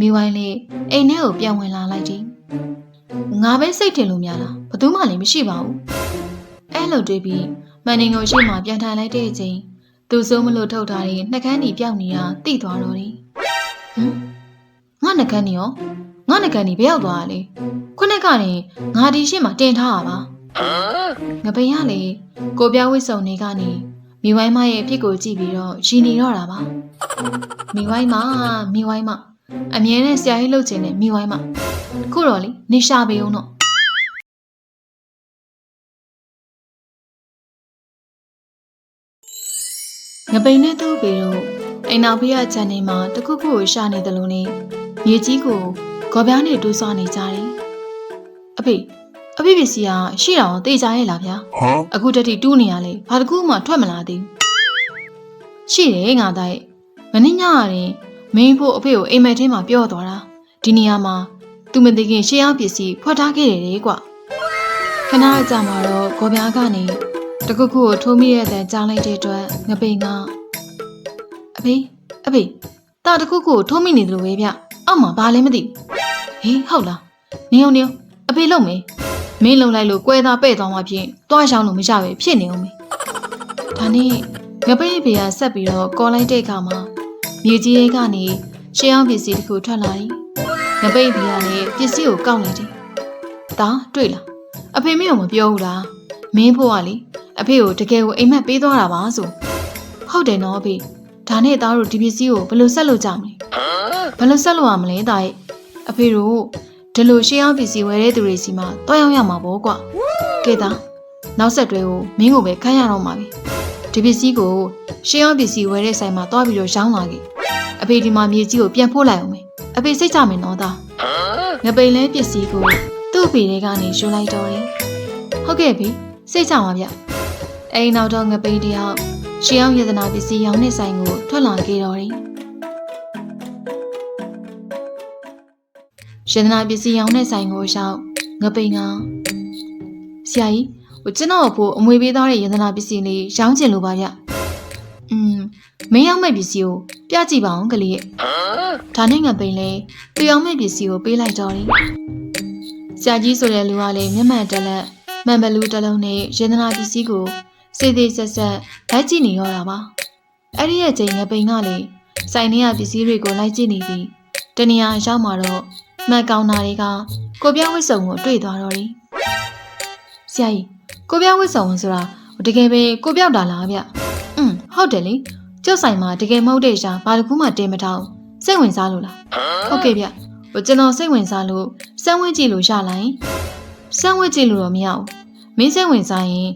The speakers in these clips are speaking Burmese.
မိဝိုင်းလေးအိမ်ထဲကိုပြန်ဝင်လာလိုက်တယ်ငါပဲစိတ်ထင်လို့များလားဘယ်သူမှလည်းမရှိပါဘူးအဲ့လိုတွေးပြီးမန်နင်ကိုရှိမှပြန်ထိုင်လိုက်တဲ့အချိန်သူစိုးမလို့ထုတ်ထားတဲ့နှကန်းဒီပြောက်နေတာတိသွားတော့တယ်ဟမ်ငါနှကန်းဒီရောငါနှကန်းဒီဘယ်ရောက်သွားတာလဲခုနကနေငါဒီရှိမှတင်ထားတာပါငပိန်ကလေကိုပြောက်ဝစ်စုံနေကနေမိဝိုင်းမရဲ့အဖြစ်ကိုကြည့်ပြီးတော့ရှင်နေတော့တာပါမိဝိုင်းမမိဝိုင်းမ အမြဲတမ်းဆရာကြီးလှုပ်ချင်တဲ့မိဝိုင်းမခုတော့လေနေရှာပေးအောင်တော့ငပိန်နဲ့သူ့ပေတို့အိမ်နောက်ဖေးရချန်နေမှာတခုခုကိုရှာနေတယ်လို့နေမြေကြီးကိုဂေါ်ပြားနဲ့တူးဆွနေကြတယ်။အဖေအဖေပစ္စည်းကရှိတာအောင်တေးကြရဲ့လားဗျာ Huh? ။အခုတက်ထိတူးနေရလေဘာတခုမှထွက်မလာသေးဘူး။ရှိတယ်ငါသားရဲ့မင်းညရတယ် မင်းဖို့အဖေကိုအိမ်မက်ထဲမှာပြောသွားတာဒီနေရာမှာသူမသိခင်ရှေးအောင်ပစ္စည်းဖွက်ထားခဲ့တယ်လေကွ။ခဏအကြာမှာတော့ဂေါ်ပြားကနေတခုခုကိုထိုးမိရတဲ့ကြားလိုက်တဲ့အတွက်ငပိန်ကအဖေအဖေတာတခုခုကိုထိုးမိနေတယ်လို့ပဲဗျအောက်မှာဘာလဲမသိဘူးဟေးဟုတ်လားနေအောင်နေအောင်အဖေလုံမေးမင်းလုံလိုက်လို့ကွဲသားပဲ့သွားမှဖြင့်တွားရှောင်းလို့မရပဲဖြစ်နေအောင်မေးဒါနဲ့ငပိန်အဖေကဆက်ပြီးတော့ကော်လိုက်တဲ့အခါမှာ မြေကြီးရဲကနေရှေးအောင်ပစ္စည်းတစ်ခုထွက်လာတယ်ငပိန်အဖေကလည်းပစ္စည်းကိုကောက်လိုက်တယ်ဒါတွေ့လားအဖေမင်းကမပြောဘူးလားမင်းဖို့ကလေအဖေကိုတကယ်ကိုအိမ်မက်ပေးသွားတာပါဆိုဟုတ်တယ်နော်အဖေဒါနဲ့သားတို့ဒီပစ္စည်းကိုဘယ်လိုဆက်လို့ကြမလဲဘယ်လိုဆက်လို့ရမလဲသားရဲ့အဖေတို့ဒီလိုရှေးအောင်ပစ္စည်းဝယ်တဲ့သူတွေစီမှာတွားရောက်ရမှာပေါ့ကွာကဲသားနောက်ဆက်တွဲကိုမင်းကိုပဲခိုင်းရတော့မှာပဲဒီပစ္စည်းကိုရှေးအောင်ပစ္စည်းဝယ်တဲ့ဆိုင်မှာတွားပြီးတော့ရောင်းလာခဲ့ အဖေဒီမှာမြေကြီးကိုပြန်ဖို့လိုက်အောင်မယ်အဖေစိတ်ကြမယ်နော်သားငပိန်လဲပစ္စည်းကိုသူ့အဖေတွေကနေယူလိုက်တော့တယ်ဟုတ်ကဲ့ဖေစိတ်ကြပါဗျအိမ်နောက်တော့ငပိန်တယောက်ရှေးအောင်ယတနာပစ္စည်းရောင်းတဲ့ဆိုင်ကိုထွက်လာခဲ့တော်တယ်။ယတနာပစ္စည်းရောင်းတဲ့ဆိုင်ကိုရောက်ငပိန်ကဆရာကြီးဟိုကျွန်တော်ဖို့အမွေပေးသွားတဲ့ယတနာပစ္စည်းလေးရောင်းချင်လို့ပါဗျ။ อืมမင်းရောက်မဲ့ပစ္စည်းကိုပြကြည့်ပါအောင်ကလေးရဲ့ဒါနဲ့ငါပိန်လဲသူရောက်မဲ့ပစ္စည်းကိုပေးလိုက်တော့တယ်ဆရာကြီးဆိုတဲ့လူကလည်းမျက်မှန်တက်လက်မှန်ဘလူးတစ်လုံးနဲ့ရတနာပစ္စည်းကိုစေသေးဆက်ဆက်လိုက်ကြည့်နေရောတာပါအဲ့ဒီရဲ့ချိန်ငပိန်ကလည်းဆိုင်ထဲကပစ္စည်းတွေကိုလိုက်ကြည့်နေပြီးတနေရာရောက်မှာတော့မှန်ကောင်နာတွေကကိုပြဝိစုံကိုတွေ့သွားတော့တယ်ဆရာကြီးကိုပြဝိစုံဆိုတာတကယ်ပဲကိုပြောက်တာလားဗျ ဟုတ်တယ်လေကျုပ်ဆိုင်မှာတကယ်မဟုတ်တဲ့ရှာဘာတစ်ခုမှတင်မထားဘူးစိတ်ဝင်စားလို့လားဟုတ်ကဲ့ဗျဟိုကျွန်တော်စိတ်ဝင်စားလို့စမ်းဝဲကြည့်လို့ရလာရင်စမ်းဝဲကြည့်လို့တော့မရဘူးမင်းစိတ်ဝင်စားရင်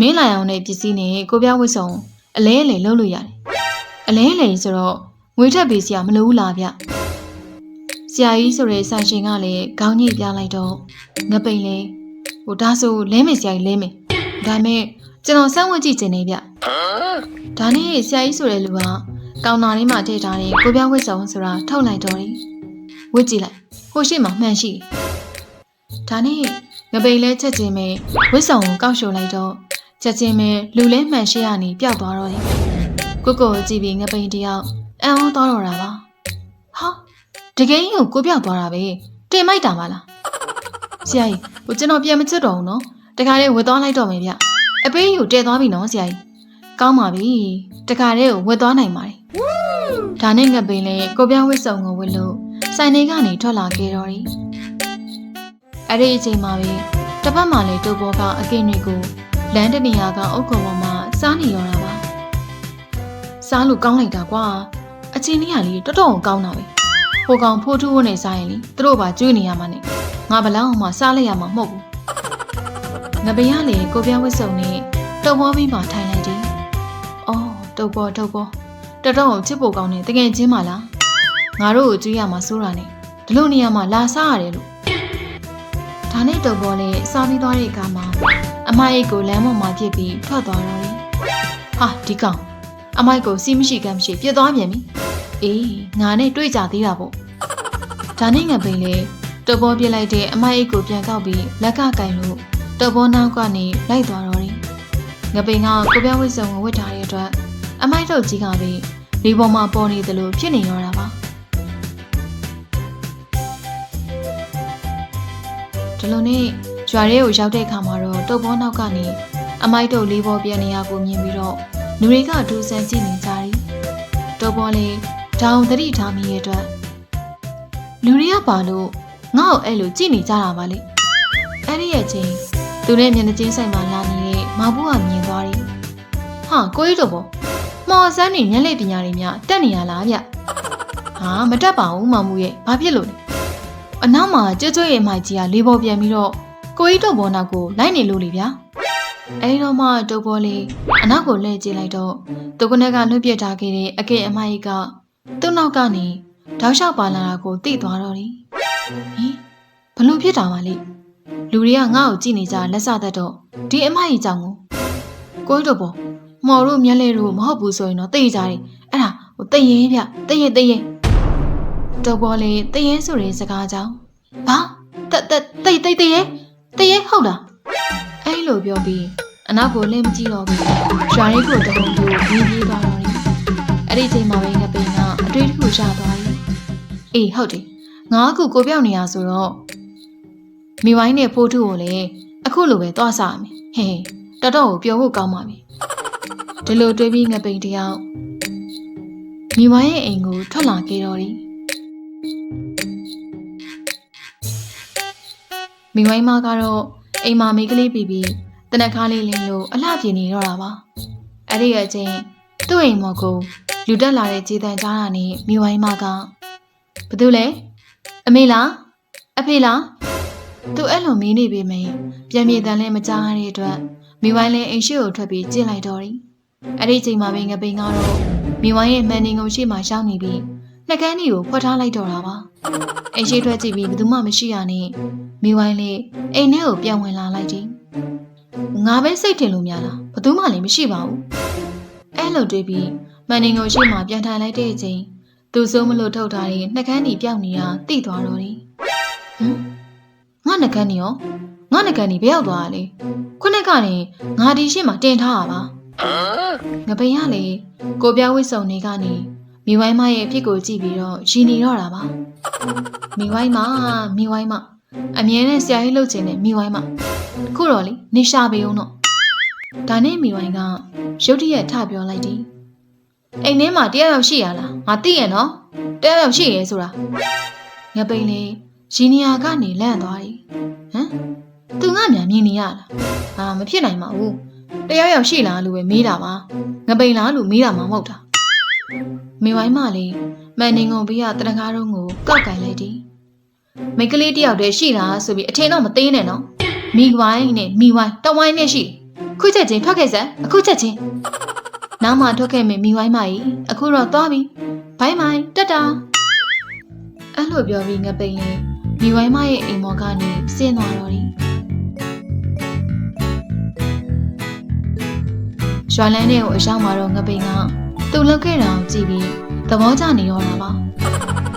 မင်းလာအောင်တဲ့ပစ္စည်းနဲ့ကိုပြဝတ်စုံအလဲအလဲလုပ်လို့ရတယ်။အလဲအလဲဆိုတော့ငွေထပ်ပေးစရာမလိုဘူးလားဗျ။ဆရာကြီးဆိုတဲ့ဆိုင်ရှင်ကလည်းခေါင်းညိပြလိုက်တော့ငပိန်လေဟိုဒါဆိုလဲမယ်ဆရာကြီးလဲမယ်။ဒါမဲ့ ကျွန်တော်စမ်းဝတ်ကြည့်ခြင်းနေဗျ။ဒါနဲ့ဆရာကြီးဆိုတဲ့လူကကောင်တာထဲမှာထည့်ထားတဲ့ကိုပြဝတ်စုံဆိုတာထုတ်လိုက်တော့တယ်။ဝတ်ကြည့်လိုက်။ဟိုရှိမှမှန်ရှိတယ်။ဒါနဲ့ငပိန်လဲချက်ချင်းပဲဝတ်စုံကိုကောက်ရှုံလိုက်တော့ချက်ချင်းပဲလူလဲမှန်ရှိရနေပျောက်သွားတော့တယ်။ကိုကိုကိုကြည့်ပြီးငပိန်တယောက်အံ့ဩသွားတော့တာပါ။ဟာတကယ်ကြီးကိုကိုပြောက်သွားတာပဲ။တင်မိုက်တာမလား။ဆရာကြီးဟိုကျွန်တော်ပြန်မချစ်တော့ဘူးနော်။တခါတည်းဝတ်သွားလိုက်တော့မယ်ဗျ။ အပေးကြီးကိုတည့်သွားပြီနော်ဆရာကြီး။ကောင်းပါပြီ။တခါတည်းကိုဝတ်သွားနိုင်ပါတယ်။ဒါနဲ့ငပိန်လဲကိုပြောင်းဝတ်စုံကိုဝတ်လို့ဆိုင်နေကနေထွက်လာခဲ့တော့တယ်။အဲ့ဒီအချိန်မှာပဲတစ်ဖက်မှာလေတိုးဘောကအကင်းတွေကိုလမ်းတနေရာကအုတ်ခုံပေါ်မှာစားနေရောတာပါစားလို့ကောင်းလိုက်တာကွာအချင်းလေးကလေတော်တော်ကောင်းတာပဲဟိုကောင်ဖိုးထူးဝနေစားရင်လေသူတို့ပါကျွေးနေရမှာနဲ့ငါဘလောက်မှစားလိုက်ရမှာမဟုတ်ဘူး ငပင်ကလေကိုပြောင်းဝစ်စုံနဲ့တုပ်ဘောပြီးမှထိုင်လိုက်တယ်အော်တုပ်ဘောတုပ်ဘောတော်တော်ချစ်ဖို့ကောင်းတယ်တကယ်ချင်းပါလားငါတို့ကိုကျွေးရမှာစိုးတာနဲ့ဒီလိုနေရာမှာလာစားရတယ်လို့ဒါနဲ့တုပ်ဘောလေစားပြီးသွားတဲ့အခါမှာအမအိတ်ကိုလမ်းပေါ်မှာပြစ်ပြီးထွက်သွားတော့တယ်။ဟာဒီကောင်အမိုက်ကိုစီးမရှိကမ်းမရှိပြစ်သွားပြန်ပြီ။အေးငါနဲ့တွေ့ကြသေးတာပေါ့။ဒါနဲ့ငါပိန်လေတော်ပေါ်ပြစ်လိုက်တဲ့အမိုက်အိတ်ကိုပြန်ကောက်ပြီးလက်ကကင်လို့ တဘောနောက်ကနေလိုက်သွားတော့တယ်။ငပိန်ကကိုပြဝိစုံကိုဝတ်ထားတဲ့အတွက်အမိုက်တို့ကြီးကပဲလေပေါ်မှာပေါ်နေတယ်လို့ဖြစ်နေရောတာပါ။ဒီလိုနဲ့ကျွာရဲကိုရောက်တဲ့အခါမှာတော့တုတ်ဘောနောက်ကနေအမိုက်တို့လေးပေါ်ပြန်နေရကိုမြင်ပြီးတော့လူတွေကဒူဆန်ကြည့်နေကြတယ်။တုတ်ဘောလေးတောင်တတိထားမိရဲ့အတွက်လူတွေကပါလို့ငါ့ကိုအဲ့လိုကြည့်နေကြတာပါလေ။အဲ့ဒီရဲ့ချင်း သူနဲ့မျက်နှာချင်းဆိုင်မှာလာနေတဲ့မောင်ဘူးကမြင်သွားတယ်ဟာကိုကြီးတို့ဘောမော်ဆန်းနေမျက်လိပ်ပညာတွေများတက်နေရလားဗျဟာမတက်ပါဘူးမောင်ဘူးရဲ့ဘာဖြစ်လို့လဲအနောက်မှာကြွကြွရဲ့မိုက်ကြီးကလေးပေါ်ပြန်ပြီးတော့ကိုကြီးတို့ဘောနောက်ကိုလိုက်နေလို့လေဗျာအဲဒီတော့မှတုပ်ဘောလေးအနောက်ကိုလှည့်ကြည့်လိုက်တော့သူကနဲ့ကလွတ်ပြစ်ထားခဲ့တဲ့အကေအမကြီးကသူ့နောက်ကနေတောက်လျှောက်ပါလာတာကိုသိသွားတော့တယ်ဟင်ဘလို့ဖြစ်တာပါလဲ လူတွေကငါ့ကိုကြည့်နေကြလက်စသက်တော့ဒီအမကြီးကြောင့်ကိုကိုကြီးတို့ဘောမော်တို့မျက်လဲတို့မဟုတ်ဘူးဆိုရင်တော့သိကြတယ်အဲ့ဒါဟိုသိရင်ဗျသိရင်သိရင်တုပ်ဘောလေးသိရင်ဆိုတဲ့စကားကြောင့်ဘာတတသိသိသိရင်သိရင်ဟုတ်လားအဲ့လိုပြောပြီးအနောက်ကိုလှည့်မကြည့်တော့ဘူးရွာရိတ်ကိုတဟုန်တူပြေးပြေးသွားတော့တယ်အဲ့ဒီချိန်မှာပဲငပိန်ကအတွေးတစ်ခုရသွားတယ်အေးဟုတ်တယ်ငါအခုကိုပြောက်နေရဆိုတော့ မိဝိုင်းနဲ့ဖိုးထုကိုလည်းအခုလိုပဲသွားစားမယ်ဟဲ့တော်တော်ကိုပြောဖို့ကောင်းပါပြီဒီလိုတွေးပြီးငပိန်တယောက်မိဝိုင်းရဲ့အိမ်ကိုထွက်လာခဲ့တော့တယ်မိဝိုင်းမကတော့အိမ်မှာမိန်းကလေးပြီးပြီးတနက်ခါလေးလင်းလို့အလှပြင်းနေတော့တာပါအဲ့ဒီအချိန်သူ့အိမ်မော်ကိုလူတက်လာတဲ့ခြေတံကြားတာနဲ့မိဝိုင်းမကဘာလို့လဲအမေလားအဖေလား သူအဲ့လိုမင်းနေပေမယ့်ပြန်ပြေတန်လဲမကြားရတဲ့အတွက်မိဝိုင်းလည်းအိမ်ရှိကိုထွက်ပြီးကျင့်လိုက်တော့တယ်အဲ့ဒီချိန်မှာပဲငပိန်ကတော့မိဝိုင်းရဲ့မှန်နေကုန်ရှိမှရှောင်းနေပြီးနှကန်းကြီးကိုဖွက်ထားလိုက်တော့တာပါအိမ်ရှိထွက်ကြည့်ပြီးဘယ်သူမှမရှိရနဲ့မိဝိုင်းလေးအိမ်ထဲကိုပြန်ဝင်လာလိုက်တယ်ငါပဲစိတ်ထင်လို့များလားဘယ်သူမှလည်းမရှိပါဘူးအဲ့လိုတွေးပြီးမှန်နေကုန်ရှိမှပြန်ထိုင်လိုက်တဲ့အချိန်သူစိုးမလို့ထုတ်ထားတဲ့နှကန်းကြီးပြောက်နေတာသိသွားတော့တယ်ဟမ် ငါနှကန်းကြီးရောငါနှကန်းကြီးဘယ်ရောက်သွားတာလဲခုနကကနေငါဒီရှင်းမှာတင်ထားတာပါငပိန်ကလေကိုပြောင်းဝစ်စုံနေကနေမိဝိုင်းမရဲ့အဖြစ်ကိုကြည့်ပြီးတော့ရှင်နေတော့တာပါမိဝိုင်းမမိဝိုင်းမအမြဲတမ်းဆရာကြီးလှုပ်ချင်တဲ့မိဝိုင်းမခုတော့လေနေရှာပေအောင်တော့ဒါနဲ့မိဝိုင်းကရုတ်တရက်ထပြောလိုက်တယ်အိမ်ထဲမှာတယောက်ယောက်ရှိရလားငါသိရနော်တယောက်ယောက်ရှိရဲဆိုတာငပိန်လေ ဂျီနီယာကနေလန့်သွားတယ်ဟမ်သူငါမြန်မြင်နေရလားဟာမဖြစ်နိုင်ပါဘူးတယောက်ယောက်ရှိလားလို့ပဲမေးတာပါငပိန်လားလို့မေးတာမှမဟုတ်တာမိဝိုင်းမလေးမန်နေငုံပြီးကတနကားတော့ကိုကောက်ကင်လိုက်တယ်မိန်းကလေးတယောက်တည်းရှိလားဆိုပြီးအထင်တော့မသေးနဲ့နော်မိဝိုင်းနဲ့မိဝိုင်းတဝိုင်းနဲ့ရှိတယ်ခုချက်ချင်းထွက်ခဲ့စမ်းအခုချက်ချင်းနောက်မှထွက်ခဲ့မယ်မိဝိုင်းမကြီးအခုတော့သွားပြီဘိုင်းဘိုင်းတက်တာအဲ့လိုပြောပြီးငပိန်လေး မိဝိုင်းမရဲ့အိမ်မော်ကနေဆင်းသွားတော့တယ်ရွာလန်းထဲကိုအရောက်မှာတော့ငပိန်ကသူ့လောက်ခဲ့တာကိုကြည့်ပြီးသဘောကျနေရောတာပါ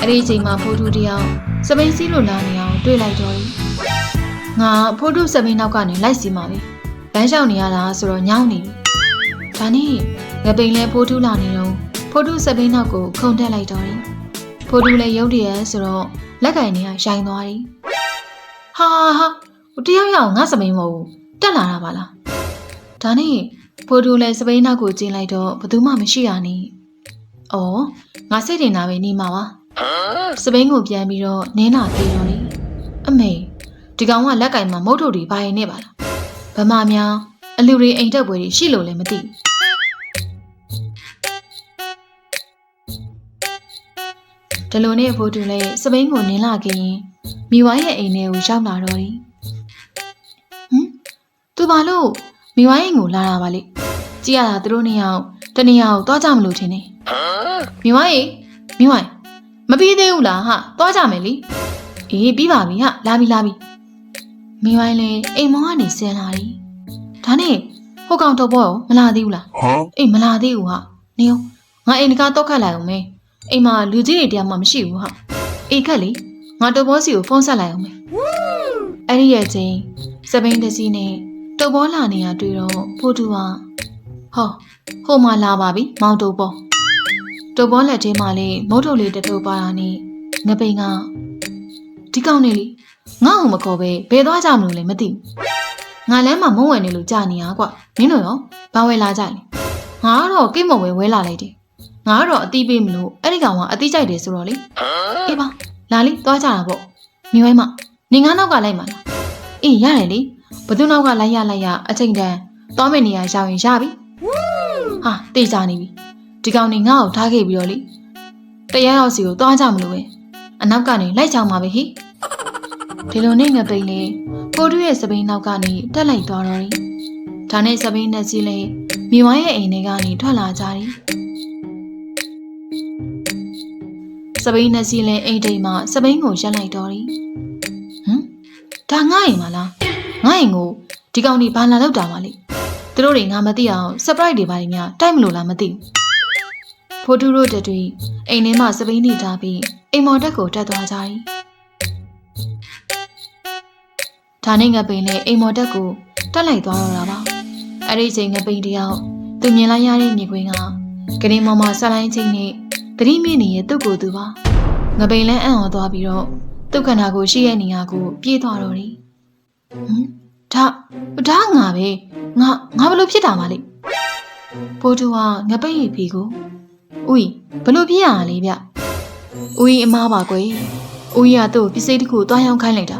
အဲ့ဒီအချိန်မှာဖိုးထူးတယောက်စပိန်စီးလိုလာနေအောင်တွေ့လိုက်တော့တယ်ငါဖိုးထူးစပိန်နောက်ကနေလိုက်စီမှာပဲလမ်းလျှောက်နေရတာဆိုတော့ညောင်းနေပြီဒါနဲ့ငပိန်လဲဖိုးထူးလာနေတော့ဖိုးထူးစပိန်နောက်ကိုခုန်တက်လိုက်တော့တယ် ဖိုးထူးလည်းရုပ်တရက်ဆိုတော့လက်ကင်နေရရိုင်သွားတယ်ဟာဟာဟိုတယောက်ယောက်ငါစပိန်မဟုတ်ဘူးတက်လာတာပါလားဒါနဲ့ဖိုးထူးလည်းစပိန်နောက်ကိုကျင်းလိုက်တော့ဘယ်သူမှမရှိရနေ။အော်ငါစိတ်တင်တာပဲနေမှာပါ။စပိန်ကိုပြန်ပြီးတော့နင်းလာသေးတော့လေ။အမေဒီကောင်ကလက်ကင်မှာမုတ်ထုတ်တွေဘာရင်နေပါလား။ဗမာများအလူတွေအိမ်တက်ပွဲတွေရှိလို့လည်းမသိဘူး။ ဒီလိုနဲ့ဖိုးထူးလည်းစပိန်ကိုနင်းလာခဲ့ရင်မိဝိုင်းရဲ့အိမ်ထဲကိုရောက်လာတော့တယ်။ဟမ်သူဘာလို့မိဝိုင်းအိမ်ကိုလာတာပါလေ။ကြည့်ရတာသူတို့နှစ်ယောက်တနေရာကိုသွားကြမလို့ထင်တယ်။မိဝိုင်းမိဝိုင်းမပြီးသေးဘူးလားဟာသွားကြမယ်လေ။အေးပြီးပါပြီဟာလာပြီလာပြီ။မိဝိုင်းလည်းအိမ်မောင်းကနေဆင်းလာတယ်။ဒါနဲ့ဟိုကောင်တော့ဘောရောမလာသေးဘူးလား Huh? ။အေးမလာသေးဘူးဟာ။နေရောငါအိမ်တကားတော့ခတ်လိုက်အောင်မေ။ အိမ်မှာလူကြီးတွေတရားမှမရှိဘူးဟာ။အေးခက်လေငါတော့ဘောစီကိုဖုန်းဆက်လိုက်အောင်မေ။အဲ့ဒီရဲ့ချင်းစပိန်တစီနဲ့တုပ်ဘောလာနေရတွေ့တော့ဖိုးတူကဟောဟိုမှာလာပါပြီမောင်တုပ်ဘောတုပ်ဘောလက်ထဲမှာလေးမုတ်ထုတ်လေးတစ်ထုပ်ပါတာနဲ့ငပိန်ကဒီကောင်နေလေငါ့ကိုမခေါ်ပဲဘယ်သွားကြမလို့လဲမသိဘူးငါလမ်းမှာမုံဝင်နေလို့ကြာနေရကွာမင်းတို့ရောဘာဝဲလာကြလဲငါကတော့ကိတ်မဝဲဝဲလာလိုက်တယ် ငါကတော့အတီးပေးမလို့အဲ့ဒီကောင်ကအတီးကြိုက်တယ်ဆိုတော့လေအေးပါလာလေသွားကြတာပေါ့မိဝိုင်းမနေငါနောက်ကလိုက်မှာလားအေးရတယ်လေဘသူနောက်ကလိုက်ရလိုက်ရအချိန်တန်သွားမယ့်နေရာရောက်ရင်ရပြီဟာတေးကြနေပြီဒီကောင်နေငါ့ကိုထားခဲ့ပြီးတော့လေတရားရောက်စီကိုသွားကြမလို့ပဲအနောက်ကနေလိုက်ချောင်းမှာပဲဟိဒီလိုနဲ့ငပိန်လေကိုတူရဲ့စပိန်နောက်ကနေတက်လိုက်သွားတော့တယ်ဒါနဲ့စပိန်နဲ့စီလေမိဝိုင်းရဲ့အိမ်ထဲကနေထွက်လာကြတယ် စပိန်နဲ့စီလေအိမ်တိမ်မှာစပိန်ကိုရက်လိုက်တော့တယ်ဟမ်ဒါငါ့အိမ်မလားငါ့အိမ်ကိုဒီကောင်นี่ဘာလာလောက်တာပါလိသူတို့တွေငါမသိအောင် surprise တွေပါလိများတိုက်မလို့လားမသိဘူးဖိုတူတို့တတွေအိမ်ထဲမှာစပိန်နေထားပြီးအိမ်မော်တက်ကိုတက်သွားကြတယ်ဒါနဲ့ငပိန်လည်းအိမ်မော်တက်ကိုတက်လိုက်သွားတော့တာပါအဲ့ဒီချိန်ငပိန်တယောက်သူမြင်လိုက်ရတဲ့မြေခွင်းကဂရင်မော်မှာဆက်လိုင်းချင်းနဲ့ သတိမြင့်နေတဲ့သူ့ကိုယ်သူပါငပိန်လည်းအံ့ဩသွားပြီးတော့သူ့ခန္ဓာကိုယ်ရှိတဲ့နေရာကိုပြေးသွားတော့တယ်ဟမ်ဒါဒါငါပဲငါငါဘလို့ဖြစ်တာမလဲပိုးတူကငပိန်ရဲ့ဖီကိုဦးဘလို့ဖြစ်ရတာလဲဗျဦးအမားပါကွယ်ဦးကသူ့ပစ္စည်းတစ်ခုတွားရောက်ခိုင်းလိုက်တာ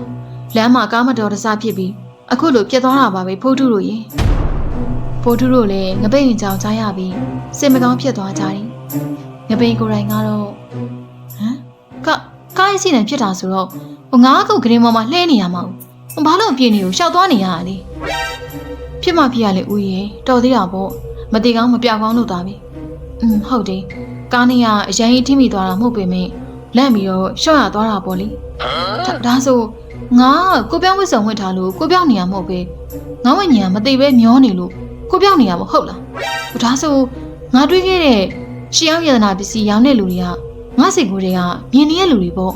လမ်းမှာကားမတော်တဆဖြစ်ပြီးအခုလိုပြတ်သွားတာပါပဲဖိုးတူတို့ရေဖိုးတူတို့လည်းငပိန်ကြောင်ကြားရပြီးစိတ်မကောင်းဖြစ်သွားကြတယ် ငပိန်ကိုယ်တိုင်ကတော့ဟမ်ကကားရဲ့စီနဲ့ဖြစ်တာဆိုတော့ဟိုငါးကုတ်ဂရင်ပေါ်မှာလှဲနေရမှာဟိုဘာလို့အပြင်းနေကိုရှောက်သွားနေရတာလဲဖြစ်မှဖြစ်ရလေဦးရေတော်သေးတာပေါ့မတေကောင်းမပြောက်ကောင်းလို့သားပြီอืมဟုတ်တယ်ကားနေရအရင်ထိမိသွားတာမဟုတ်ပေမဲ့လန့်ပြီးတော့ရှော့ရသွားတာပေါ့လေဒါဒါဆိုငါကိုပြောင်းဝစ်စုံဝစ်ထားလို့ကိုပြောင်းနေရမဟုတ်ပဲငါဝိညာဉ်ကမသိပဲမျောနေလို့ကိုပြောင်းနေရမဟုတ်လားဒါဆိုငါတွေးခဲ့တဲ့ ရှီအောင်ယတနာပစ္စည်းရောင်းတဲ့လူတွေကငါစိတ်ကူးတွေကမြင်နေတဲ့လူတွေပေါ့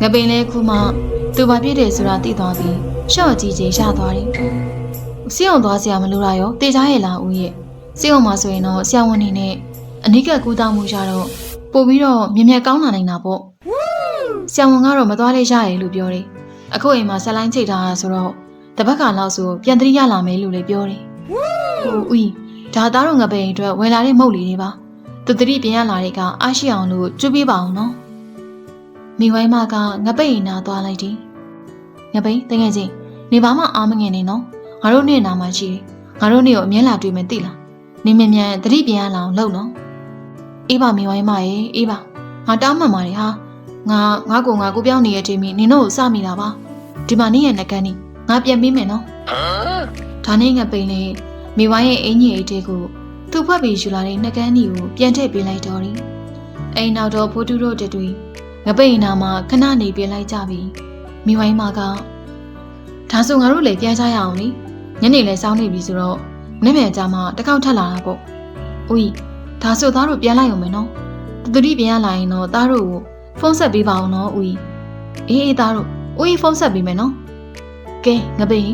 ငပိန်လဲခုမှသူဘာဖြစ်တယ်ဆိုတာသိသွားပြီးရှော့ကြီးကြီးရသွားတယ်စီအောင်သွားစရာမလိုတာရောတေချားရဲ့လားဦးရဲ့စီအောင်မှာဆိုရင်တော့ဆရာဝန်နေနဲ့အနိကကူတောင်းမှုရတော့ပို့ပြီးတော့မြင်မြတ်ကောင်းလာနိုင်တာပေါ့ဆရာဝန်ကတော့မသွားလဲရတယ်လို့ပြောတယ်အခုအိမ်မှာဆက်လိုင်းချိတ်ထားတာဆိုတော့တပတ်ခါလောက်ဆိုပြန်တရိရလာမယ်လို့လည်းပြောတယ်ဟိုဦးဒါသားတော့ငပိန်အတွက်ဝယ်လာတဲ့မုတ်လေးတွေပါ သူတတိပြန်ရလာတဲ့ကအားရှိအောင်လို့ကျွပေးပါအောင်နော်မိဝိုင်းမကငပိန်နာသွားလိုက်တယ်ငပိန်တကယ်ချင်းနေပါမှအားမငင်နေနော်ငါတို့နေ့နာမှရှိတယ်ငါတို့နေ့ကိုအမြဲလာတွေ့မယ်သိလားနေမြန်မြန်တတိပြန်ရလာအောင်လုပ်နော်အေးပါမိဝိုင်းမရေအေးပါငါတောင်းမှန်ပါတယ်ဟာငါငါကိုငါကိုပြောင်းနေရဲ့တင်းမီနင်တို့ကိုစမိတာပါဒီမှာနေရဲ့နှကန်းนี่ငါပြန်ပြီးမယ်နော်ဒါနဲ့ငပိန်လေးမိဝိုင်းရဲ့အင်ကြီးအိတ်တဲကို သူ့ဖက်ပြီးယူလာတဲ့နှကန်းนี่ကိုပြန်ထည့်ပေးလိုက်တော့တယ်အိမ်နောက်တော့ဖိုးတူတို့တတွေငပိန်နာမှာခဏနေပြလိုက်ကြပြီမိဝိုင်းမကဒါဆိုငါတို့လည်းပြန်ကြရအောင်လေညနေလည်းစောင်းနေပြီဆိုတော့နေ့ပြန်ကြမှာတစ်ခေါက်ထက်လာတာပေါ့ဦးဒါဆိုသားတို့ပြန်လိုက်အောင်မယ်နော်သူတိပြန်ရလာရင်တော့သားတို့ကိုဖုန်းဆက်ပေးပါအောင်နော်ဦးအေးအေးသားတို့ဦးဖုန်းဆက်ပေးမယ်နော်ကဲငပိန်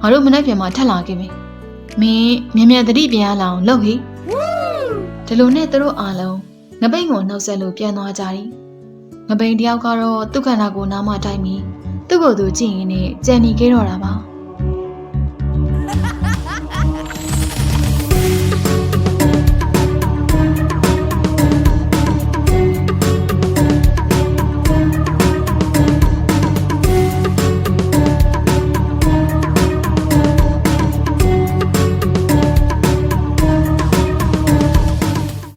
ငါတို့မနေ့ပြန်မှာထက်လာခဲ့မယ် မင်းမြန်မြန်တတိပြန်ရလာအောင်လုပ်ဟိဒီလိုနဲ့သူတို့အားလုံးငပိန်ကိုနှုတ်ဆက်လို့ပြန်သွားကြတယ်ငပိန်တယောက်ကတော့သူ့ခန္ဓာကိုယ်နားမတိုင်းပြီးသူ့ကိုယ်သူကြည့်ရင်းနဲ့ကြံနေခဲ့တော့တာပါ